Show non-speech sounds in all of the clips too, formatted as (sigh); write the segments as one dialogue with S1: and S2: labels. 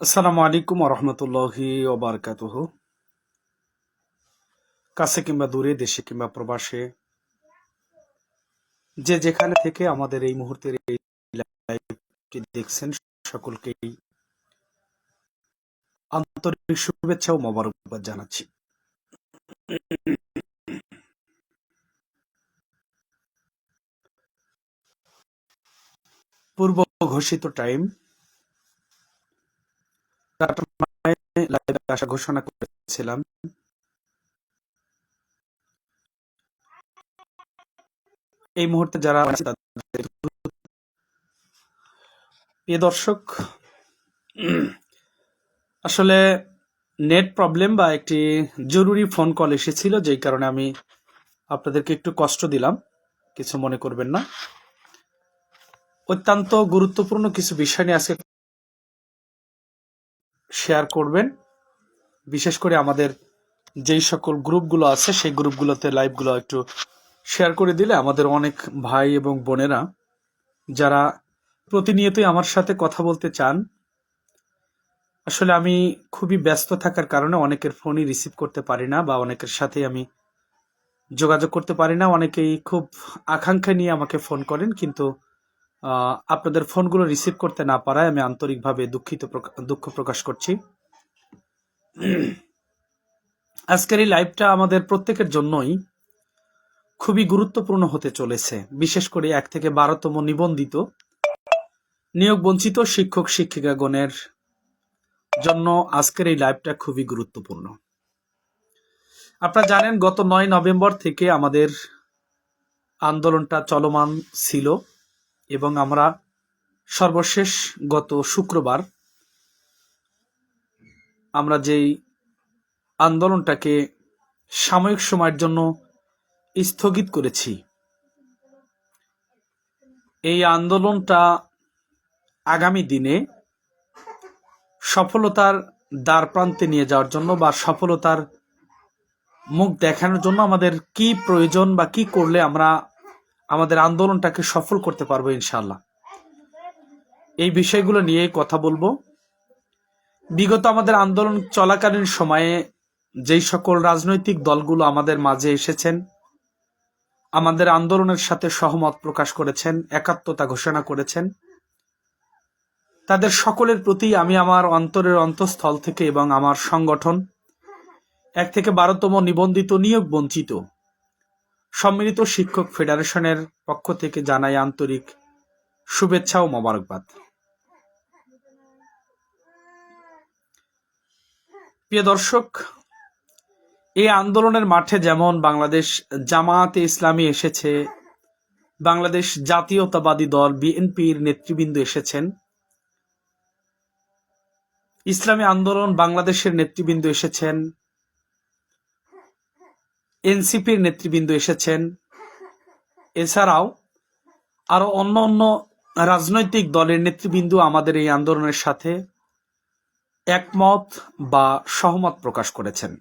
S1: আসসালামু আলাইকুম রহমতুল্লাহি ওবরকাতুহ। কাছে কিংবা দূরে, দেশে কিংবা প্রবাসে, যে যেখানে থেকে আমাদের এই মুহূর্তের এই দেখছেন, সকলকেই আন্তরিক শুভেচ্ছা ও মোবারকবাদ জানাচ্ছি। পূর্ব ঘোষিত টাইম আসা ঘোষণা করেছিলাম। এই মুহূর্তে যারা প্রিয় দর্শক, আসলে নেট প্রবলেম বা একটি জরুরি ফোন কল এসেছিল, যেই কারণে আমি আপনাদেরকে একটু কষ্ট দিলাম, কিছু মনে করবেন না। অত্যন্ত গুরুত্বপূর্ণ কিছু বিষয় নিয়ে আজকে শেয়ার করবেন। বিশেষ করে আমাদের যেই সকল গ্রুপগুলো আছে, সেই গ্রুপগুলোতে লাইভগুলো একটু শেয়ার করে দিলে আমাদের অনেক ভাই এবং বোনেরা যারা প্রতিনিয়তই আমার সাথে কথা বলতে চান, আসলে আমি খুবই ব্যস্ত থাকার কারণে অনেকের ফোনই রিসিভ করতে পারি না বা অনেকের সাথে আমি যোগাযোগ করতে পারি না। অনেকেই খুব আকাঙ্ক্ষা নিয়ে আমাকে ফোন করেন, কিন্তু আপনাদের ফোনগুলো রিসিভ করতে না পারায় আমি আন্তরিকভাবে দুঃখিত দুঃখ প্রকাশ করছি। (clears throat) আজকের এই লাইভটা আমাদের প্রত্যেকের জন্যই খুবই গুরুত্বপূর্ণ হতে চলেছে, বিশেষ করে এক থেকে বারোতম নিবন্ধিত নিয়োগ বঞ্চিত শিক্ষক শিক্ষিকাগণের জন্য আজকের এই লাইভটা খুবই গুরুত্বপূর্ণ। আপনারা জানেন, গত নয় নভেম্বর থেকে আমাদের আন্দোলনটা চলমান ছিল এবং আমরা সর্বশেষ গত শুক্রবার আমরা যেই আন্দোলনটাকে সাময়িক সময়ের জন্য স্থগিত করেছি, এই আন্দোলনটা আগামী দিনে সফলতার দ্বার প্রান্তে নিয়ে যাওয়ার জন্য বা সফলতার মুখ দেখানোর জন্য আমাদের কি প্রয়োজন বা কি করলে আমরা আমাদের আন্দোলনটাকে সফল করতে পারব ইনশাল্লাহ এই বিষয়গুলো নিয়ে কথা বলব। বিগত আমাদের আন্দোলন চলাকালীন সময়ে যেই সকল রাজনৈতিক দলগুলো আমাদের মাঝে এসেছেন, আমাদের আন্দোলনের সাথে সহমত প্রকাশ করেছেন, একাত্মতা ঘোষণা করেছেন, তাদের সকলের প্রতি আমি আমার অন্তরের অন্তঃস্থল থেকে এবং আমার সংগঠন এক থেকে বারোতম নিবন্ধিত নিয়োগ বঞ্চিত সম্মিলিত শিক্ষক ফেডারেশনের পক্ষ থেকে জানাই আন্তরিক শুভেচ্ছা ও মোবারকবাদ। প্রিয় দর্শক, এই আন্দোলনের মাঠে যেমন বাংলাদেশ জামায়াতে ইসলামী এসেছে, বাংলাদেশ জাতীয়তাবাদী দল বিএনপির নেতৃবৃন্দ এসেছেন, ইসলামী আন্দোলন বাংলাদেশের নেতৃবৃন্দ এসেছেন, এনসিপির নেতৃবৃন্দ এসেছেন, এছাড়াও আরও অন্য অন্য রাজনৈতিক দলের নেতৃবৃন্দ আমাদের এই আন্দোলনের সাথে। একমত বা সহমত প্রকাশ করেছেন।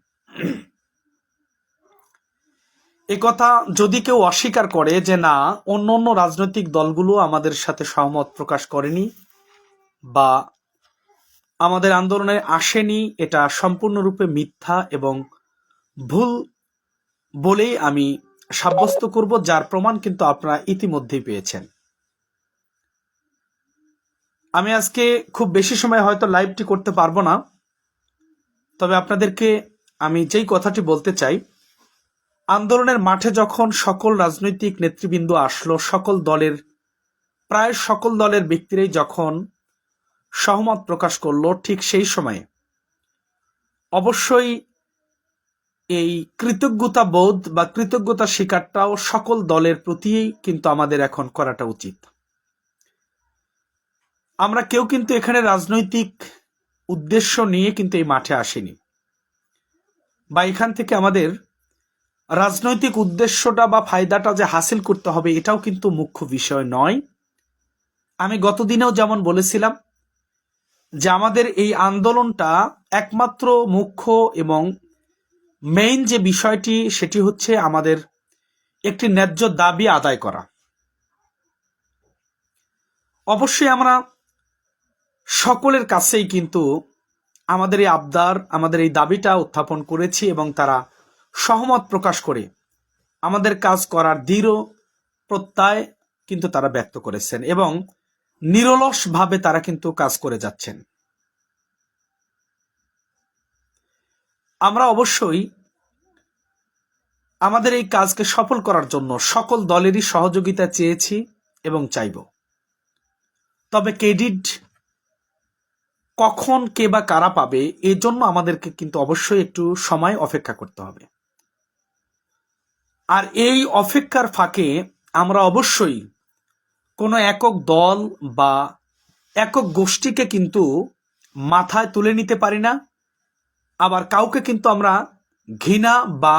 S1: একথা যদি কেউ অস্বীকার করে যে না, অন্য অন্য রাজনৈতিক দলগুলো আমাদের সাথে সহমত প্রকাশ করেনি বা আমাদের আন্দোলনে আসেনি, এটা সম্পূর্ণরূপে মিথ্যা এবং ভুল বলেই আমি সাব্যস্ত করব, যার প্রমাণ কিন্তু আপনারা ইতিমধ্যেই পেয়েছেন। আমি আজকে খুব বেশি সময় হয়তো লাইভটি করতে পারব না। তবে আপনাদেরকে আমি যেই কথাটি বলতে চাই, আন্দোলনের মাঠে যখন সকল রাজনৈতিক নেতৃবৃন্দ আসলো, সকল দলের, প্রায় সকল দলের ব্যক্তিরাই যখন সহমত প্রকাশ করল, ঠিক সেই সময়ে অবশ্যই এই কৃতজ্ঞতা বোধ বা কৃতজ্ঞতা স্বীকারটাও সকল দলের প্রতি কিন্তু আমাদের এখন করাটা উচিত। আমরা কেউ কিন্তু এখানে রাজনৈতিক উদ্দেশ্য নিয়ে কিন্তু এই মাঠে আসেনি। বা এখান থেকে আমাদের রাজনৈতিক উদ্দেশ্যটা বা ফায়দাটা যে হাসিল করতে হবে, এটাও কিন্তু মুখ্য বিষয় নয়। আমি গতদিনেও যেমন বলেছিলাম যে আমাদের এই আন্দোলনটা একমাত্র মুখ্য এবং মেইন যে বিষয়টি, সেটি হচ্ছে আমাদের একটি ন্যায্য দাবি আদায় করা। অবশ্যই আমরা সকলের কাছেই কিন্তু আমাদের এই আবদার, আমাদের এই দাবিটা উত্থাপন করেছি এবং তারা সহমত প্রকাশ করে আমাদের কাজ করার দৃঢ় প্রত্যয় কিন্তু তারা ব্যক্ত করেছেন এবং নিরলসভাবে তারা কিন্তু কাজ করে যাচ্ছেন। আমরা অবশ্যই আমাদের এই কাজকে সফল করার জন্য সকল দলেরই সহযোগিতা চেয়েছি এবং চাইব। তবে ক্রেডিট কখন কে বা কারা পাবে এর জন্য আমাদেরকে কিন্তু অবশ্যই একটু সময় অপেক্ষা করতে হবে। আর এই অপেক্ষার ফাঁকে আমরা অবশ্যই কোনো একক দল বা একক গোষ্ঠীকে কিন্তু মাথায় তুলে নিতে পারি না। আবার কাউকে কিন্তু আমরা ঘৃণা বা